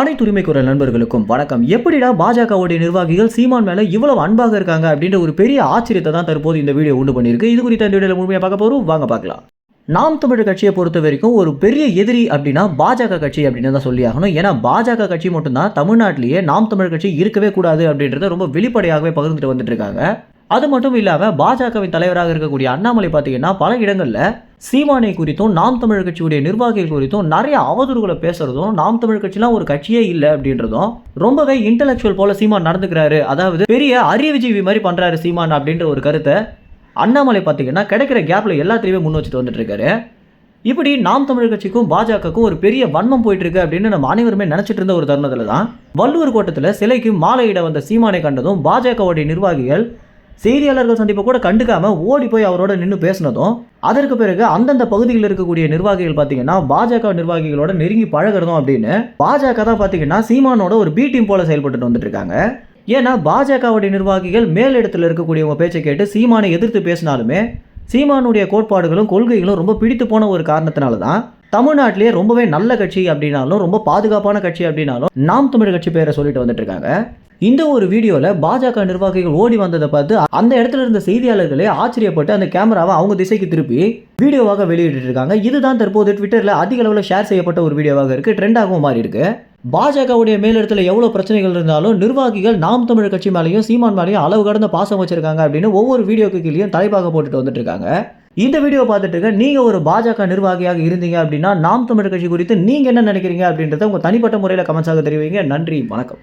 அனைத்து உரிமைக்குற நண்பர்களுக்கும் வணக்கம். எப்படிடா பாஜகவுடைய நிர்வாகிகள் சீமான் மேலே இவ்வளவு அன்பாக இருக்காங்க அப்படின்ற ஒரு பெரிய ஆச்சரியத்தை தான் தற்போது இந்த வீடியோ உண்டு பண்ணியிருக்கு. இது குறித்த இந்த வீடியோவில் முழுமையாக பார்க்க போகிறோம் வாங்க பார்க்கலாம். நாம் தமிழர் கட்சியை பொறுத்த வரைக்கும் ஒரு பெரிய எதிரி அப்படின்னா பாஜக கட்சி அப்படின்னு தான் சொல்லி ஆகணும். ஏன்னா பாஜக கட்சி மட்டும்தான் தமிழ்நாட்டிலேயே நாம் தமிழர் கட்சி இருக்கவே கூடாது அப்படின்றத ரொம்ப வெளிப்படையாகவே பகிர்ந்துட்டு வந்துட்டு இருக்காங்க. அது மட்டும் இல்லாமல் பாஜகவின் தலைவராக இருக்கக்கூடிய அண்ணாமலை பார்த்தீங்கன்னா பல இடங்களில் சீமானை குறித்தும் நாம் தமிழ் கட்சியுடைய நிர்வாகிகள் குறித்தும் நிறைய அவதூறுகளை பேசுறதும் நாம் தமிழ் கட்சிலாம் ஒரு கட்சியே இல்லை அப்படின்றதும் ரொம்பவே இன்டலெக்சுவல் போல சீமான் நடந்துக்கிறாரு. அதாவது பெரிய அறிவுஜீவி மாதிரி பண்றாரு சீமான் அப்படின்ற ஒரு கருத்தை அண்ணாமலை பார்த்தீங்கன்னா கிடைக்கிற கேப்ல எல்லாத்துலேயுமே முன் வச்சுட்டு வந்துட்டு இப்படி நாம் தமிழ் கட்சிக்கும் பாஜகவுக்கும் ஒரு பெரிய வன்மம் போயிட்டு இருக்கு அப்படின்னு நம்ம அனைவருமே நினைச்சிட்டு இருந்த ஒரு தருணத்தில் தான் வள்ளுவர் கோட்டத்தில் சிலைக்கு மாலையிட வந்த சீமானை கண்டதும் பாஜகவுடைய நிர்வாகிகள் செய்தியாளர்கள் சந்திப்பை கூட கண்டுக்காம ஓடி போய் அவரோட நின்று பேசினதும் அதற்கு பிறகு அந்தந்த பகுதியில் இருக்கக்கூடிய நிர்வாகிகள் பார்த்தீங்கன்னா பாஜக நிர்வாகிகளோட நெருங்கி பழகிறதும் அப்படின்னு பாஜக தான் பார்த்தீங்கன்னா சீமானோட ஒரு பி டீம் போல செயல்பட்டு வந்துட்டு இருக்காங்க ஏன்னா பாஜகவுடைய நிர்வாகிகள் மேலிடத்தில் இருக்கக்கூடியவங்க பேச்சை கேட்டு சீமானை எதிர்த்து பேசினாலுமே சீமானுடைய கோட்பாடுகளும் கொள்கைகளும் ரொம்ப பிடித்து போன ஒரு காரணத்தினால தான் தமிழ்நாட்டிலேயே ரொம்பவே நல்ல கட்சி அப்படின்னாலும் ரொம்ப பாதுகாப்பான கட்சி அப்படின்னாலும் நாம் தமிழ் கட்சி பேரை சொல்லிட்டு வந்துட்டு இருக்காங்க இந்த ஒரு வீடியோவில் பாஜக நிர்வாகிகள் ஓடி வந்ததை பார்த்து அந்த இடத்துல இருந்த செய்தியாளர்களே ஆச்சரியப்பட்டு அந்த கேமராவை அவங்க திசைக்கு திருப்பி வீடியோவாக வெளியிட்டு இருக்காங்க. இதுதான் தற்போது ட்விட்டரில் அதிக அளவில் ஷேர் செய்யப்பட்ட ஒரு வீடியோவாக இருக்கு. ட்ரெண்டாகவும் மாறி இருக்கு. பாஜகவுடைய மேலிடத்தில் எவ்வளோ பிரச்சனைகள் இருந்தாலும் நிர்வாகிகள் நாம் தமிழர் கட்சி மேலேயும் சீமான் மேலேயும் அளவு கடந்த பாசம் வச்சிருக்காங்க அப்படின்னு ஒவ்வொரு வீடியோக்கு கீழேயும் தலைப்பாக போட்டுட்டு வந்துட்டு இருக்காங்க. இந்த வீடியோ பார்த்துட்டு இருக்க நீங்க ஒரு பாஜக நிர்வாகியாக இருந்தீங்க அப்படின்னா நாம் தமிழர் கட்சி குறித்து நீங்க என்ன நினைக்கிறீங்க அப்படின்றத உங்க தனிப்பட்ட முறையில் கமெண்ட்ஸாக தெரிவிங்க. நன்றி வணக்கம்.